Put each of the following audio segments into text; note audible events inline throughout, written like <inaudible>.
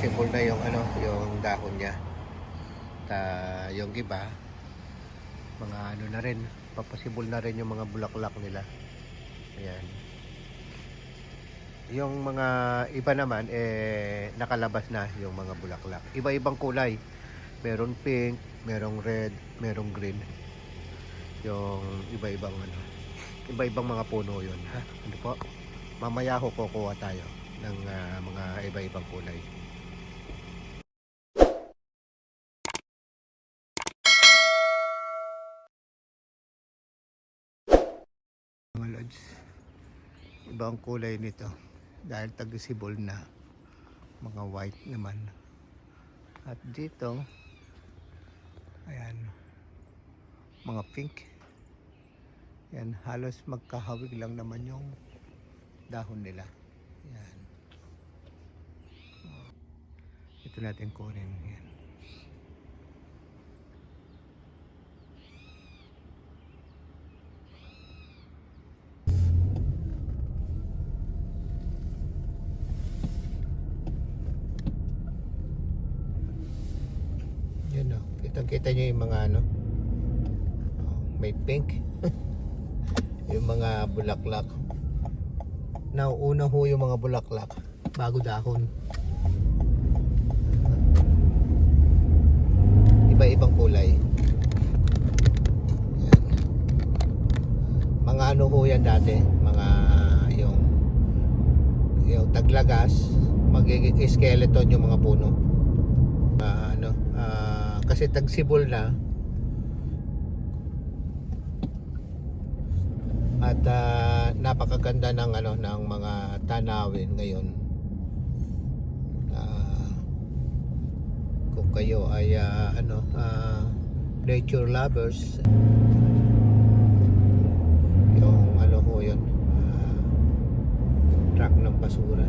Sibol na yung ano, yung dahon niya. Ta yung iba mga ano na rin, papasibol na rin yung mga bulaklak nila. Ayan. Yung mga iba naman eh nakalabas na yung mga bulaklak. Iba-ibang kulay. Merong pink, merong red, merong green. Yung iba-ibang ano. Iba-ibang mga puno 'yon, ha. Ano po? Mamaya ho kukuha tayo ng ah, mga iba-ibang kulay. Mga lods, iba ang kulay nito. Dahil tagisibol na mga white naman. At dito ayan mga pink. Yan halos magkahawig lang naman yung dahon nila. Yan ito natin kunin. Yan Yun o. Kitang-kita nyo yung mga ano. Oh, may pink. <laughs> yung mga bulaklak. Nauuna ho yung mga bulaklak bago dahon. Iba-ibang kulay. Yan. Mga ano ho yan dati. Mga yung yung taglagas magiging skeleton yung mga puno Ah, ano ah, kasi tagsibol na. At ah, napakaganda ng ano ng mga tanawin ngayon. Ah, kung kayo ay ah, ano ah, nature lovers. Yung ano ho yun ah, truck ng basura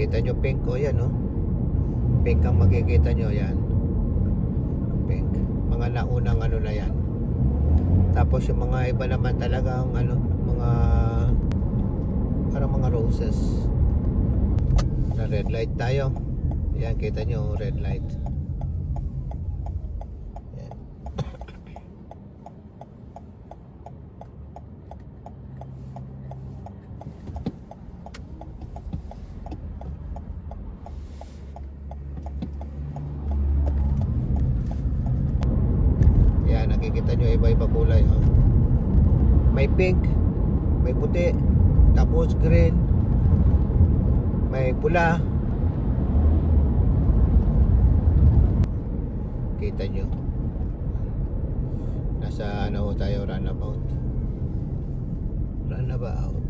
kita nyo pink ko yan, no? Pink ang makikita nyo, yan. Pink. Mga naunang ano na yan. Tapos yung mga iba naman talagang ano, mga parang mga roses. Na red light tayo. Yan, kita nyo, red light. Yan. Yan, nakikita nyo iba-iba kulay. Oh. May pink, may puti, tapos green, may pula. Kita nyo. Nasa ano tayo, runabout. Runabout.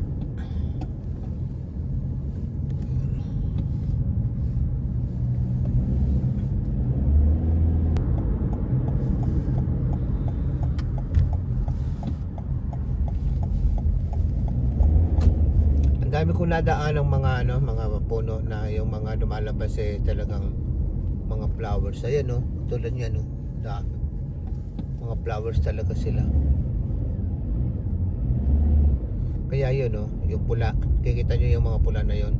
Ang dami kong nadaan ng mga ano, mga puno na yung mga lumalabas eh talagang mga flowers. Ayan no, tulad niya no. Dami. Mga flowers talaga sila. Kaya yun no, yung pula. Kikita nyo yung mga pula na yun.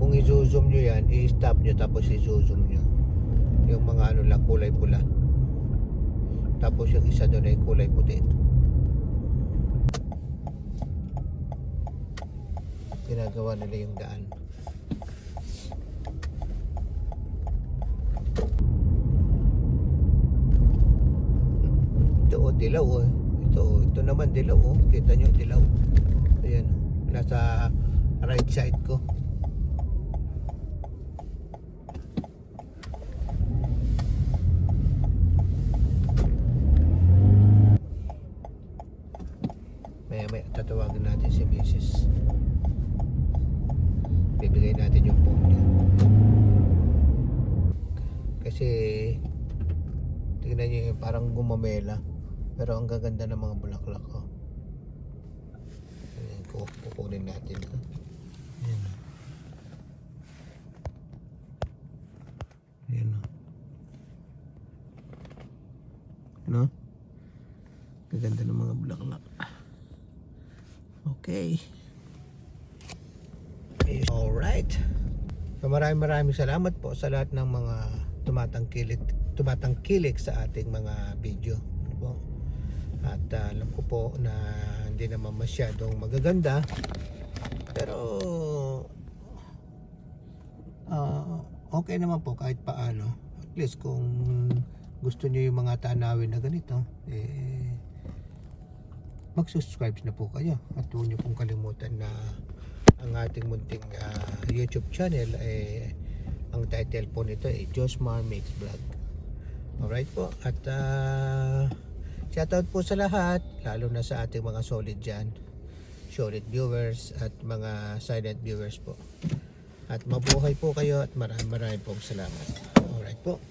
Kung i-zoom nyo yan, i-stop nyo tapos i-zoom nyo. Yung mga ano lang, kulay pula. Tapos yung isa doon ay kulay puti. Ginagawa nila yung daan. Ito oh, dilaw oh. Ito, ito naman dilaw oh. Kita nyo dilaw. Ayan oh. Nasa right side ko. Maya tatawagin natin si Mrs. Bibigay natin yung phone niya. Kasi tingnan niyo yung parang gumamela. Pero ang gaganda ng mga bulaklak oh. Ayan, ku- kukunin natin. Ha? Ayan. oh. Ayan. oh. No? Gaganda ng mga bulaklak. Okay. Alright. So maraming maraming salamat po sa lahat ng mga tumatangkilik tumatangkilik sa ating mga video Ano po. At ah, alam ko po na hindi naman masyadong magaganda pero ah, okay naman po kahit paano. At least kung gusto niyo yung mga tanawin na ganito, eh mag-subscribe na po kayo. At huwag niyo pong kalimutan na ang ating munting ah, YouTube channel eh ang title po nito ay Josmar Makes Vlog. Alright po. At uh, shoutout po sa lahat, lalo na sa ating mga solid dyan. Solid viewers at mga silent viewers po. At mabuhay po kayo at maraming maraming pong salamat. Alright po.